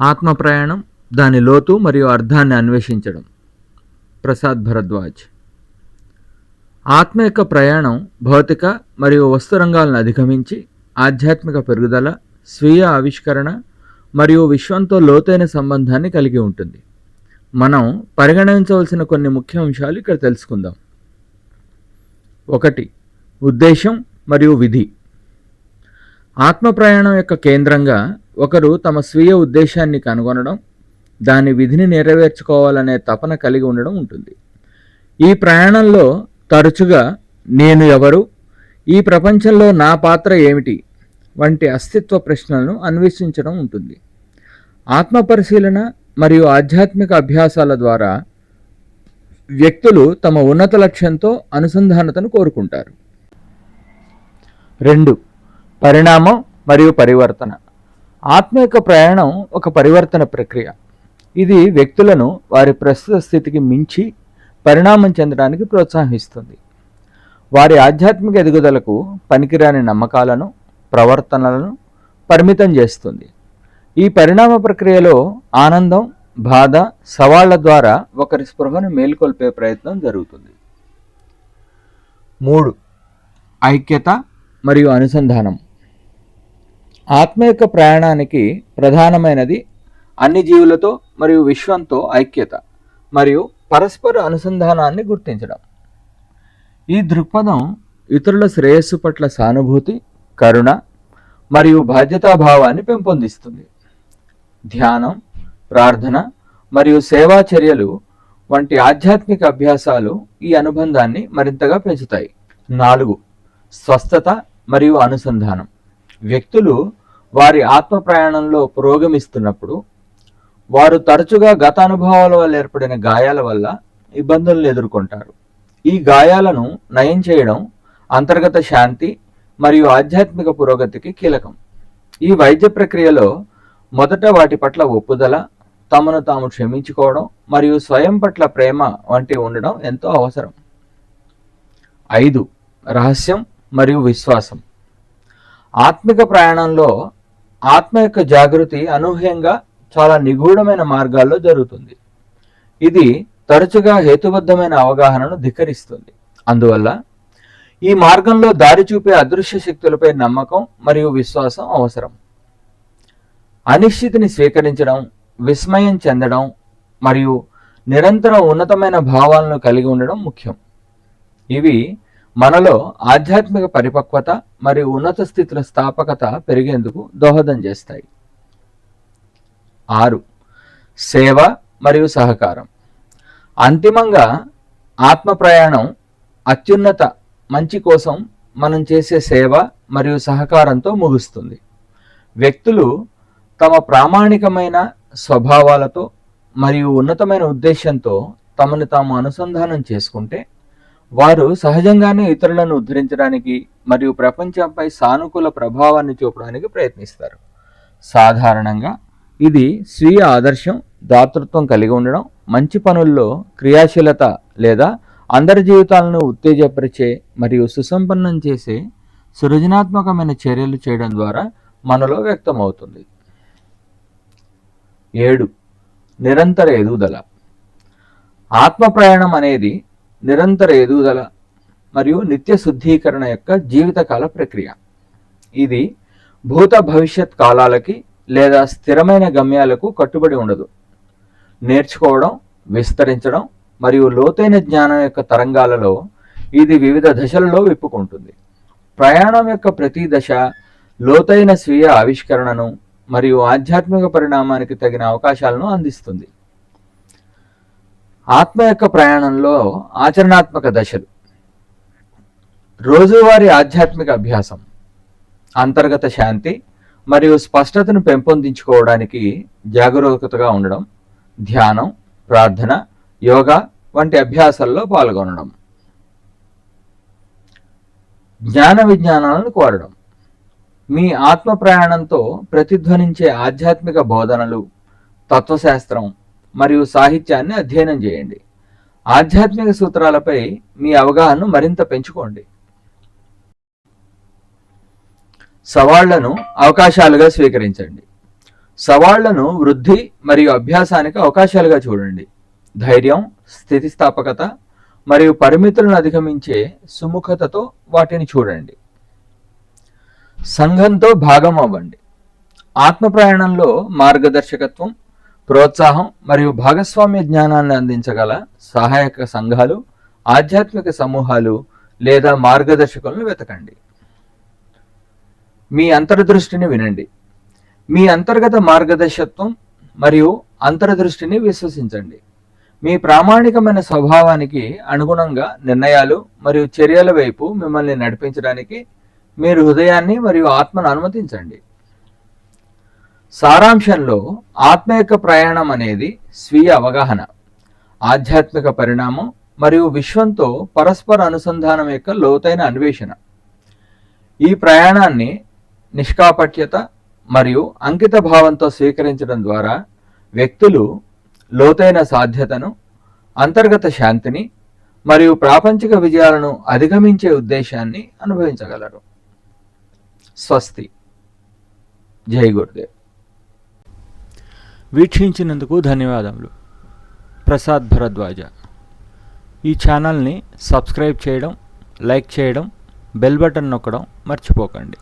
ఆత్మ ప్రయాణం దాని లోతు మరియు అర్థాన్ని అన్వేషించడం. ప్రసాద్ భరద్వాజ్. ఆత్మ యొక్క ప్రయాణం భౌతిక మరియు వస్తు రంగాలను అధిగమించి ఆధ్యాత్మిక పెరుగుదల స్వీయ ఆవిష్కరణ మరియు విశ్వంతో లోతైన సంబంధాన్ని కలిగి ఉంటుంది. మనం పరిగణించవలసిన కొన్ని ముఖ్య అంశాలు ఇక్కడ తెలుసుకుందాం. ఒకటి ఉద్దేశం మరియు విధి. ఆత్మ ప్రయాణం యొక్క కేంద్రంగా ఒకరు తమ స్వీయ ఉద్దేశాన్ని కనుగొనడం దాని విధిని నెరవేర్చుకోవాలనే తపన కలిగి ఉండడం ఉంటుంది. ఈ ప్రయాణంలో తరచుగా నేను ఎవరు ఈ ప్రపంచంలో నా పాత్ర ఏమిటి వంటి అస్తిత్వ ప్రశ్నలను అన్వేషించడం ఉంటుంది. ఆత్మ పరిశీలన మరియు ఆధ్యాత్మిక అభ్యాసాల ద్వారా వ్యక్తులు తమ ఉన్నత లక్ష్యంతో అనుసంధానతను కోరుకుంటారు. రెండు పరిణామం మరియు పరివర్తన. ఆత్మ యొక్క ప్రయాణం ఒక పరివర్తన ప్రక్రియ. ఇది వ్యక్తులను వారి ప్రస్తుత స్థితికి మించి పరిణామం చెందడానికి ప్రోత్సహిస్తుంది. వారి ఆధ్యాత్మిక ఎదుగుదలకు పనికిరాని నమ్మకాలను ప్రవర్తనలను పరిమితం చేస్తుంది. ఈ పరిణామ ప్రక్రియలో ఆనందం బాధ సవాళ్ళ ద్వారా ఒకరి స్పృహను మేల్కొల్పే ప్రయత్నం జరుగుతుంది. మూడు ఐక్యత మరియు అనుసంధానం. ఆత్మ యొక్క ప్రయాణానికి ప్రధానమైనది అన్ని జీవులతో మరియు విశ్వంతో ఐక్యత మరియు పరస్పర అనుసంధానాన్ని గుర్తించడం. ఈ దృక్పథం ఇతరుల శ్రేయస్సు పట్ల సానుభూతి కరుణ మరియు బాధ్యతాభావాన్ని పెంపొందిస్తుంది. ధ్యానం ప్రార్థన మరియు సేవా చర్యలు వంటి ఆధ్యాత్మిక అభ్యాసాలు ఈ అనుబంధాన్ని మరింతగా పెంచుతాయి. నాలుగు స్వస్థత మరియు అనుసంధానం. వ్యక్తులు వారి ఆత్మ ప్రయాణంలో పురోగమిస్తున్నప్పుడు వారు తరచుగా గత అనుభవాల వల్ల ఏర్పడిన గాయాల వల్ల ఇబ్బందులను ఎదుర్కొంటారు. ఈ గాయాలను నయం చేయడం అంతర్గత శాంతి మరియు ఆధ్యాత్మిక పురోగతికి కీలకం. ఈ వైద్య ప్రక్రియలో మొదట వాటి పట్ల ఒప్పుదల తమను తాము క్షమించుకోవడం మరియు స్వయం పట్ల ప్రేమ వంటివి ఉండడం ఎంతో అవసరం. ఐదు రహస్యం మరియు విశ్వాసం. ఆత్మిక ప్రయాణంలో ఆత్మ యొక్క జాగృతి అనూహ్యంగా చాలా నిగూఢమైన మార్గాల్లో జరుగుతుంది. ఇది తరచుగా హేతుబద్ధమైన అవగాహనను ధిక్కరిస్తుంది. అందువల్ల ఈ మార్గంలో దారి చూపే అదృశ్య శక్తులపై నమ్మకం మరియు విశ్వాసం అవసరం. అనిశ్చితిని స్వీకరించడం విస్మయం చెందడం మరియు నిరంతరం ఉన్నతమైన భావాలను కలిగి ఉండడం ముఖ్యం. ఇవి మనలో ఆధ్యాత్మిక పరిపక్వత మరియు ఉన్నత స్థితుల స్థాపకత పెరిగేందుకు దోహదం చేస్తాయి. ఆరు సేవ మరియు సహకారం. అంతిమంగా ఆత్మ ప్రయాణం అత్యున్నత మంచి కోసం మనం చేసే సేవ మరియు సహకారంతో ముగుస్తుంది. వ్యక్తులు తమ ప్రామాణికమైన స్వభావాలతో మరియు ఉన్నతమైన ఉద్దేశంతో తమను తాము అనుసంధానం చేసుకుంటే వారు సహజంగానే ఇతరులను ఉద్ధరించడానికి మరియు ప్రపంచంపై సానుకూల ప్రభావాన్ని చూపడానికి ప్రయత్నిస్తారు. సాధారణంగా ఇది స్వీయ ఆదర్శం దాతృత్వం కలిగి ఉండడం మంచి పనుల్లో క్రియాశీలత లేదా అందరి జీవితాలను ఉత్తేజపరిచే మరియు సుసంపన్నం చేసే సృజనాత్మకమైన చర్యలు చేయడం ద్వారా మనలో వ్యక్తమవుతుంది. ఏడు నిరంతర ఎదుగుదల. ఆత్మ ప్రయాణం అనేది నిరంతర ఎదుగుదల మరియు నిత్య శుద్ధీకరణ యొక్క జీవితకాల ప్రక్రియ. ఇది భూత భవిష్యత్ కాలాలకి లేదా స్థిరమైన గమ్యాలకు కట్టుబడి ఉండదు. నేర్చుకోవడం విస్తరించడం మరియు లోతైన జ్ఞానం యొక్క తరంగాలలో ఇది వివిధ దశలలో విప్పుకుంటుంది. ప్రయాణం యొక్క ప్రతి దశ లోతైన స్వీయ ఆవిష్కరణను మరియు ఆధ్యాత్మిక పరిణామానికి తగిన అవకాశాలను అందిస్తుంది. ఆత్మ యొక్క ప్రయాణంలో ఆచరణాత్మక దశలు. రోజువారీ ఆధ్యాత్మిక అభ్యాసం అంతర్గత శాంతి మరియు స్పష్టతను పెంపొందించుకోవడానికి జాగరూకతగా ఉండడం ధ్యానం ప్రార్థన యోగా వంటి అభ్యాసాల్లో పాల్గొనడం. జ్ఞాన విజ్ఞానాలను కోరడం. మీ ఆత్మ ప్రయాణంతో ప్రతిధ్వనించే ఆధ్యాత్మిక బోధనలు తత్వశాస్త్రం మరియు సాహిత్యాన్ని అధ్యయనం చేయండి. ఆధ్యాత్మిక సూత్రాలపై మీ అవగాహనను మరింత పెంచుకోండి. సవాళ్ళను అవకాశాలుగా స్వీకరించండి. సవాళ్ళను వృద్ధి మరియు అభ్యాసానికి అవకాశాలుగా చూడండి. ధైర్యం స్థితిస్థాపకత మరియు పరిమితులను అధిగమించే సుముఖతతో వాటిని చూడండి. సంఘంతో భాగం అవ్వండి. ఆత్మ ప్రయాణంలో మార్గదర్శకత్వం ప్రోత్సాహం మరియు భాగస్వామ్య జ్ఞానాన్ని అందించగల సహాయక సంఘాలు ఆధ్యాత్మిక సమూహాలు లేదా మార్గదర్శకులను వెతకండి. మీ అంతర్దృష్టిని వినండి. మీ అంతర్గత మార్గదర్శకత్వం మరియు అంతర్దృష్టిని విశ్వసించండి. మీ ప్రామాణికమైన స్వభావానికి అనుగుణంగా నిర్ణయాలు మరియు చర్యల వైపు మిమ్మల్ని నడిపించడానికి మీరు హృదయాన్ని మరియు ఆత్మను అనుమతించండి. సారాంశంలో ఆత్మ యొక్క ప్రయాణం అనేది స్వీయ అవగాహన ఆధ్యాత్మిక పరిణామం మరియు విశ్వంతో పరస్పర అనుసంధానం యొక్క లోతైన అన్వేషణ. ఈ ప్రయాణాన్ని నిష్కాపట్యత మరియు అంకిత భావంతో స్వీకరించడం ద్వారా వ్యక్తులు లోతైన సాధ్యతను అంతర్గత శాంతిని మరియు ప్రాపంచిక విజయాలను అధిగమించే ఉద్దేశాన్ని అనుభవించగలరు. స్వస్తి. జై గురుదేవ్. వీక్షించినందుకు ధన్యవాదములు. ప్రసాద్ భరద్వాజ. ఈ ఛానల్ని సబ్స్క్రైబ్ చేయడం లైక్ చేయడం బెల్ బటన్ నొక్కడం మర్చిపోకండి.